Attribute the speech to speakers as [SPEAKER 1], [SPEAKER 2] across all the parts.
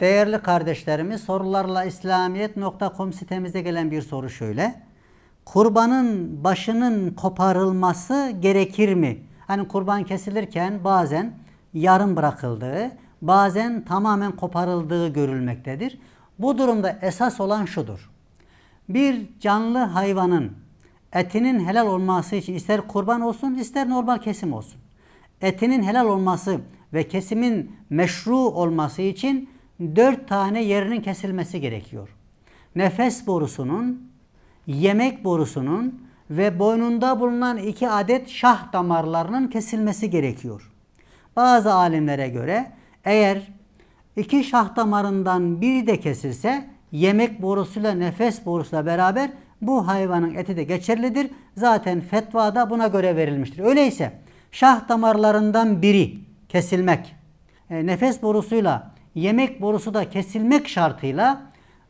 [SPEAKER 1] Değerli kardeşlerimiz sorularla İslamiyet.com sitemize gelen bir soru şöyle. Kurbanın başının koparılması gerekir mi? Hani kurban kesilirken bazen yarım bırakıldığı, bazen tamamen koparıldığı görülmektedir. Bu durumda esas olan şudur. Bir canlı hayvanın etinin helal olması için ister kurban olsun ister normal kesim olsun. Etinin helal olması ve kesimin meşru olması için dört tane yerinin kesilmesi gerekiyor. Nefes borusunun, yemek borusunun ve boynunda bulunan iki adet şah damarlarının kesilmesi gerekiyor. Bazı alimlere göre eğer iki şah damarından biri de kesilse yemek borusuyla nefes borusuyla beraber bu hayvanın eti de geçerlidir. Zaten fetvada buna göre verilmiştir. Öyleyse şah damarlarından biri kesilmek, e, nefes borusuyla yemek borusu da kesilmek şartıyla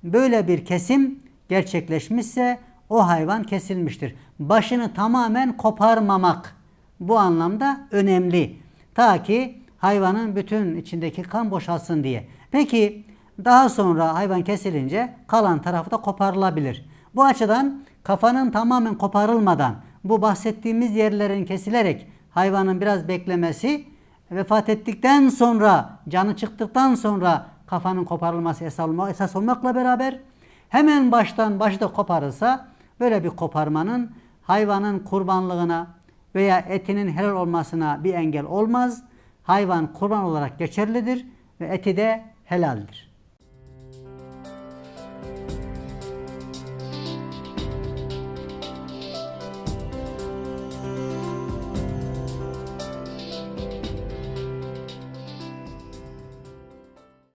[SPEAKER 1] böyle bir kesim gerçekleşmişse o hayvan kesilmiştir. Başını tamamen koparmamak bu anlamda önemli. Ta ki hayvanın bütün içindeki kan boşalsın diye. Peki daha sonra hayvan kesilince kalan tarafı da koparılabilir. Bu açıdan kafanın tamamen koparılmadan bu bahsettiğimiz yerlerin kesilerek hayvanın biraz beklemesi vefat ettikten sonra canı çıktıktan sonra kafanın koparılması esas, olma, esas olmakla beraber hemen baştan başı da koparılsa böyle bir koparmanın hayvanın kurbanlığına veya etinin helal olmasına bir engel olmaz. Hayvan kurban olarak geçerlidir ve eti de helaldir.